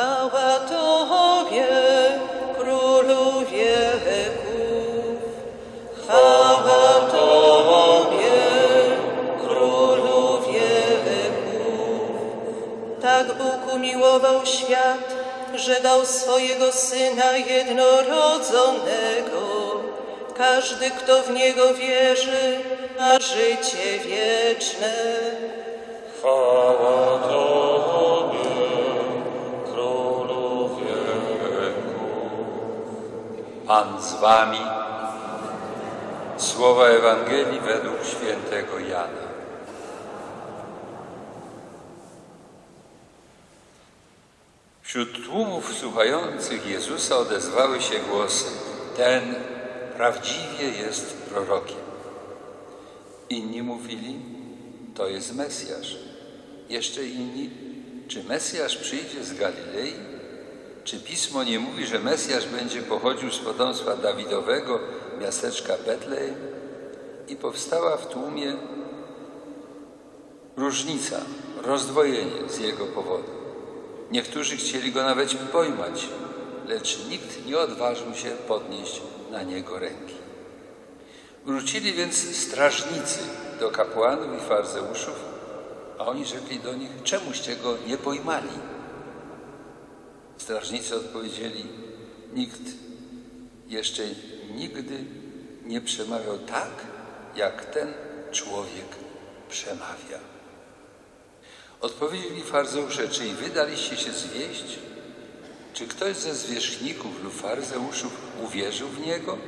Chwała Tobie, Królu wieków. Chwała Tobie, Królu wieków. Tak Bóg umiłował świat, że dał swojego Syna jednorodzonego. Każdy, kto w Niego wierzy, ma życie wieczne. Chwała Tobie, Pan z Wami. Słowa Ewangelii według świętego Jana. Wśród tłumów słuchających Jezusa odezwały się głosy: Ten prawdziwie jest prorokiem. Inni mówili: To jest Mesjasz. Jeszcze inni: Czy Mesjasz przyjdzie z Galilei? Czy pismo nie mówi, że Mesjasz będzie pochodził z potomstwa Dawidowego, miasteczka Betlejem? I powstała w tłumie różnica, rozdwojenie z jego powodu. Niektórzy chcieli go nawet pojmać, lecz nikt nie odważył się podnieść na niego ręki. Wrócili więc strażnicy do kapłanów i farzeuszów, a oni rzekli do nich, czemuście go nie pojmali? Strażnicy odpowiedzieli, nikt jeszcze nigdy nie przemawiał tak, jak ten człowiek przemawia. Odpowiedzieli farzeusze, czy i wy daliście się zwieść? Czy ktoś ze zwierzchników lub farzeuszów uwierzył w niego?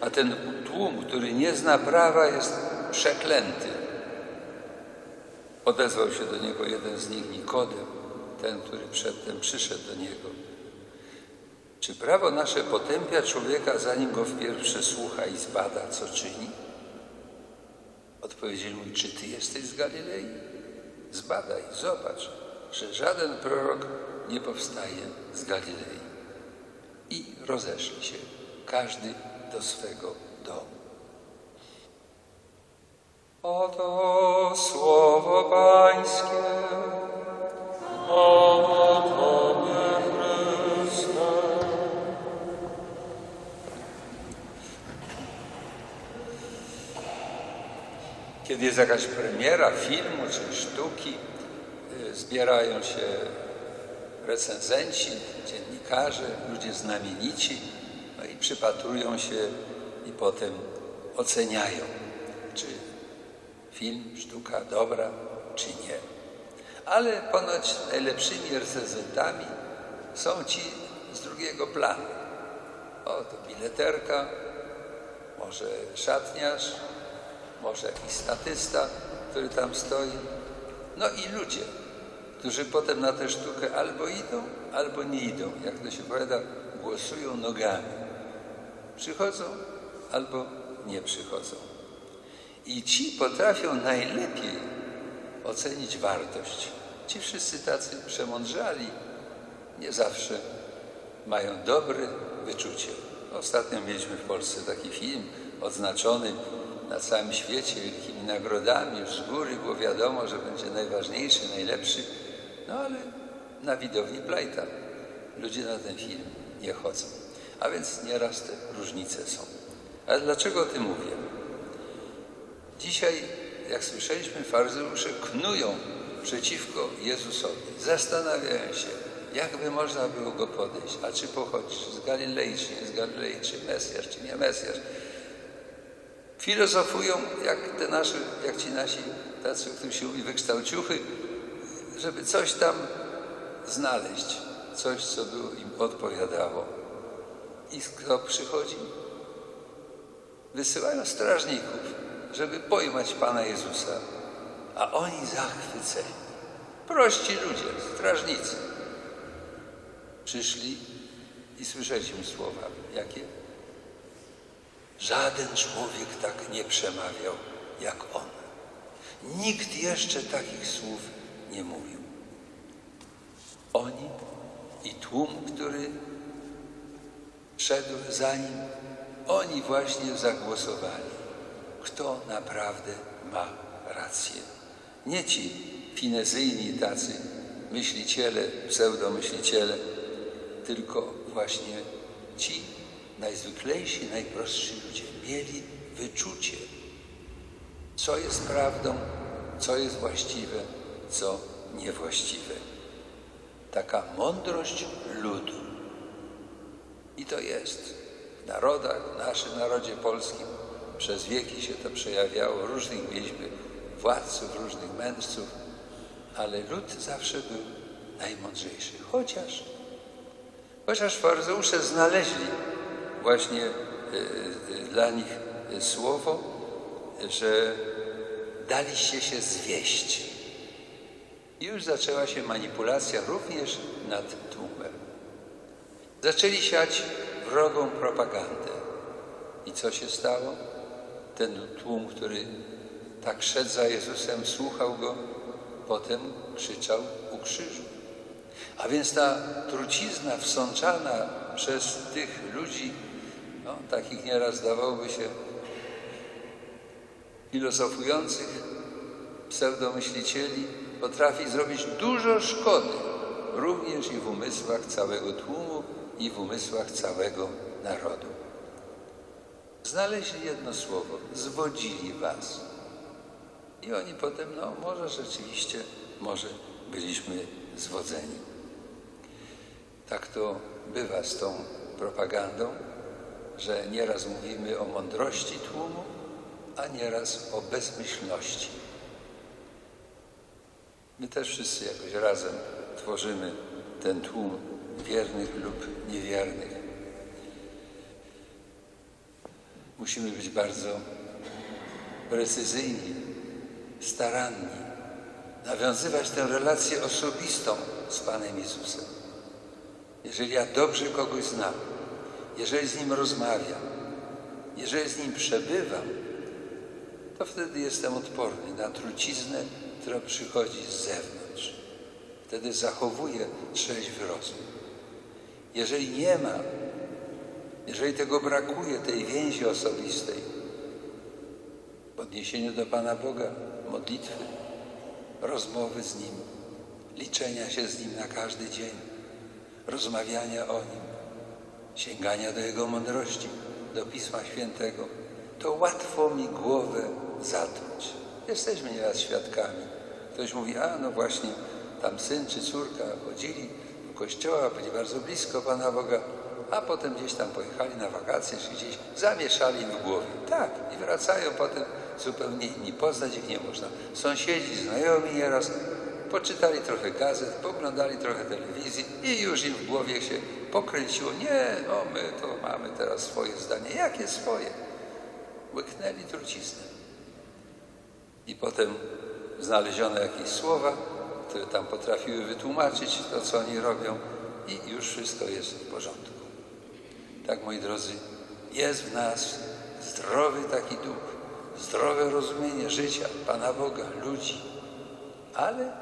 A ten tłum, który nie zna prawa, jest przeklęty. Odezwał się do niego jeden z nich, Nikodem, ten, który przedtem przyszedł do niego. Czy prawo nasze potępia człowieka, zanim go wpierw przesłucha i zbada, co czyni? Odpowiedzieli mu, czy ty jesteś z Galilei? Zbadaj, zobacz, że żaden prorok nie powstaje z Galilei. I rozeszli się, każdy do swego domu. Oto słowo Pańskie. Kiedy jest jakaś premiera filmu czy sztuki, y, zbierają się recenzenci, dziennikarze, ludzie znamienici, no i przypatrują się i potem oceniają, czy film, sztuka dobra, czy nie. Ale ponoć najlepszymi recenzentami są ci z drugiego planu. O, to bileterka, może szatniarz, może jakiś statysta, który tam stoi. No i ludzie, którzy potem na tę sztukę albo idą, albo nie idą. Jak to się powiada, głosują nogami. Przychodzą albo nie przychodzą. I ci potrafią najlepiej ocenić wartość. Ci wszyscy tacy przemądrzali nie zawsze mają dobre wyczucie. Ostatnio mieliśmy w Polsce taki film odznaczony na całym świecie wielkimi nagrodami. Już z góry było wiadomo, że będzie najważniejszy, najlepszy. No ale na widowni plajta. Ludzie na ten film nie chodzą. A więc nieraz te różnice są. Ale dlaczego o tym mówię? Dzisiaj, jak słyszeliśmy, faryzeusze knują przeciwko Jezusowi. Zastanawiają się, jak by można było go podejść. A czy pochodzi z Galilei, czy nie z Galilei, czy Mesjasz, czy nie Mesjasz. Filozofują, jak te nasze, jak ci nasi, tacy, o których się mówi, wykształciuchy, żeby coś tam znaleźć, coś, co by im odpowiadało. I kto przychodzi? Wysyłają strażników, żeby pojmać Pana Jezusa, a oni zachwyceni. Prości ludzie, strażnicy. Przyszli i słyszeliśmy słowa, jakie? Żaden człowiek tak nie przemawiał jak on. Nikt jeszcze takich słów nie mówił. Oni i tłum, który szedł za nim, oni właśnie zagłosowali, kto naprawdę ma rację. Nie ci finezyjni tacy myśliciele, pseudomyśliciele, tylko właśnie ci najzwyklejsi, najprostsi ludzie mieli wyczucie, co jest prawdą, co jest właściwe, co niewłaściwe. Taka mądrość ludu. I to jest w narodach, w naszym narodzie polskim. Przez wieki się to przejawiało. Różnych mieliśmy władców, różnych mędrców, ale lud zawsze był najmądrzejszy. Chociaż, chociaż faryzeusze znaleźli właśnie e, e, dla nich e, słowo, że daliście się zwieść. I już zaczęła się manipulacja również nad tłumem. Zaczęli siać wrogą propagandę. I co się stało? Ten tłum, który tak szedł za Jezusem, słuchał go, potem krzyczał u krzyżu. A więc ta trucizna wsączana przez tych ludzi, no, takich nieraz zdawałoby się filozofujących, pseudomyślicieli, potrafi zrobić dużo szkody, również i w umysłach całego tłumu, i w umysłach całego narodu. Znaleźli jedno słowo, zwodzili was. I oni potem, no może rzeczywiście, może byliśmy zwodzeni. Tak to bywa z tą propagandą, że nieraz mówimy o mądrości tłumu, a nieraz o bezmyślności. My też wszyscy jakoś razem tworzymy ten tłum wiernych lub niewiernych. Musimy być bardzo precyzyjni, staranni, nawiązywać tę relację osobistą z Panem Jezusem. Jeżeli ja dobrze kogoś znam, jeżeli z Nim rozmawiam, jeżeli z Nim przebywam, to wtedy jestem odporny na truciznę, która przychodzi z zewnątrz. Wtedy zachowuję trzeźwy rozum. Jeżeli nie ma, jeżeli tego brakuje, tej więzi osobistej, w odniesieniu do Pana Boga, modlitwy, rozmowy z Nim, liczenia się z Nim na każdy dzień, rozmawiania o Nim, sięgania do Jego mądrości, do Pisma Świętego, to łatwo mi głowę zatruć. Jesteśmy nieraz świadkami. Ktoś mówi, a no właśnie, tam syn czy córka chodzili do kościoła, byli bardzo blisko Pana Boga, a potem gdzieś tam pojechali na wakacje, czy gdzieś zamieszali w głowie. Tak, i wracają potem zupełnie inni. Poznać ich nie można. Sąsiedzi, znajomi nieraz poczytali trochę gazet, poglądali trochę telewizji i już im w głowie się pokręciło. Nie, no my to mamy teraz swoje zdanie. Jakie swoje? Łyknęli truciznę. I potem znaleziono jakieś słowa, które tam potrafiły wytłumaczyć to, co oni robią i już wszystko jest w porządku. Tak, moi drodzy, jest w nas zdrowy taki duch, zdrowe rozumienie życia, Pana Boga, ludzi, ale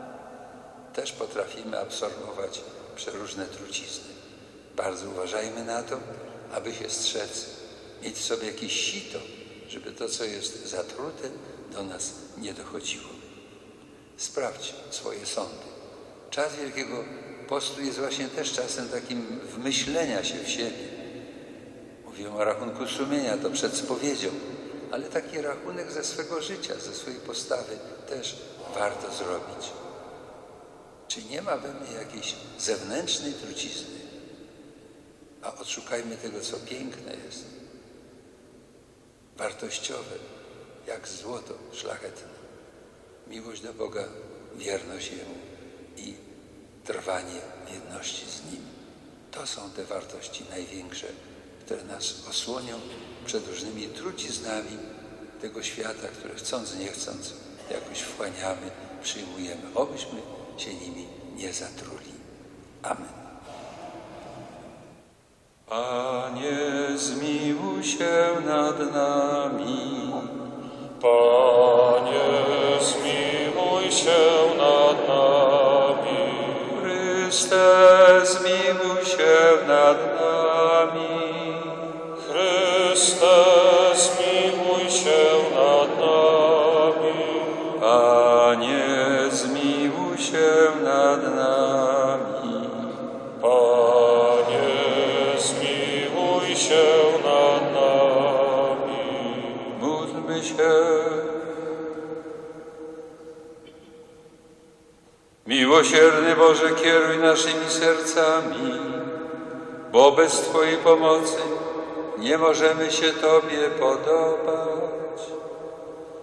też potrafimy absorbować przeróżne trucizny. Bardzo uważajmy na to, aby się strzec, mieć w sobie jakieś sito, żeby to, co jest zatrute, do nas nie dochodziło. Sprawdź swoje sądy. Czas Wielkiego Postu jest właśnie też czasem takim wmyślenia się w siebie. Mówiłem o rachunku sumienia, to przed spowiedzią, ale taki rachunek ze swego życia, ze swojej postawy też warto zrobić. Czy nie ma we mnie jakiejś zewnętrznej trucizny? A odszukajmy tego, co piękne jest, wartościowe, jak złoto szlachetne. Miłość do Boga, wierność Jemu i trwanie w jedności z Nim. To są te wartości największe, które nas osłonią przed różnymi truciznami tego świata, które chcąc, nie chcąc jakoś wchłaniamy, przyjmujemy. Obyśmy się nimi nie zatruli. Amen. Panie, zmiłuj się nad nami. Panie, zmiłuj się nad nami. Chryste, nad nami. Panie, zmiłuj się nad nami. Módlmy się. Miłosierny Boże, kieruj naszymi sercami, bo bez Twojej pomocy nie możemy się Tobie podobać.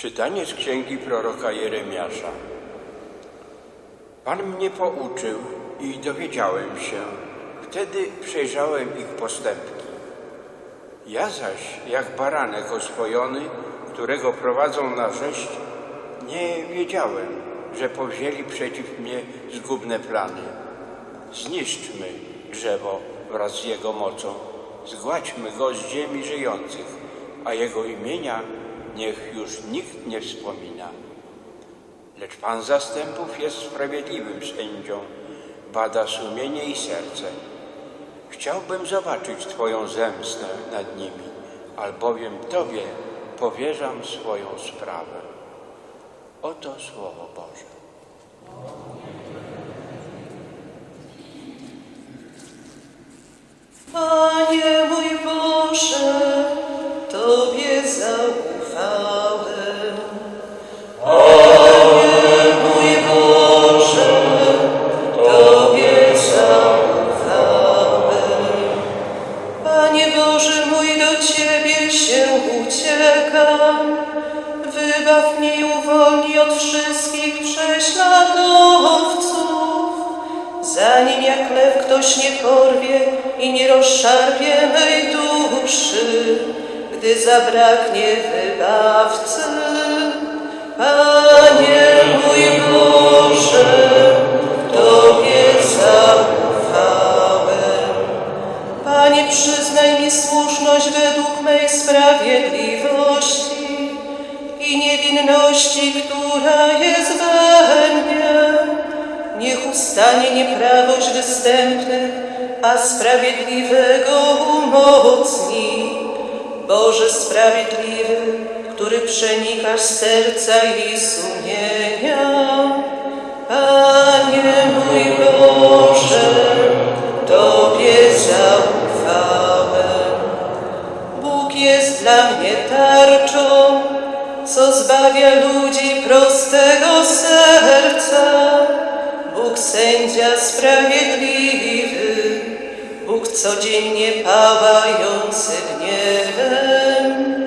Czytanie z księgi proroka Jeremiasza. Pan mnie pouczył i dowiedziałem się. Wtedy przejrzałem ich postępki. Ja zaś, jak baranek oswojony, którego prowadzą na rzeź, nie wiedziałem, że powzięli przeciw mnie zgubne plany. Zniszczmy drzewo wraz z jego mocą, zgładźmy go z ziemi żyjących, a jego imienia niech już nikt nie wspomina. Lecz Pan zastępów jest sprawiedliwym sędzią, bada sumienie i serce. Chciałbym zobaczyć Twoją zemstę nad nimi, albowiem Tobie powierzam swoją sprawę. Oto Słowo Boże. Panie mój Boże, Tobie zaufałem. Się uciekam. Wybaw mnie i uwolnij od wszystkich prześladowców. Zanim jak lew ktoś nie porwie i nie rozszarpie mej duszy, gdy zabraknie wybawcy. Panie mój Boże, Panie, przyznaj mi słuszność według mej sprawiedliwości i niewinności, która jest we mnie. Niech ustanie nieprawość występnych, a sprawiedliwego umocni. Boże sprawiedliwy, który przenikasz serca i sumienia. Co zbawia ludzi prostego serca. Bóg sędzia sprawiedliwy, Bóg codziennie pałający gniewem.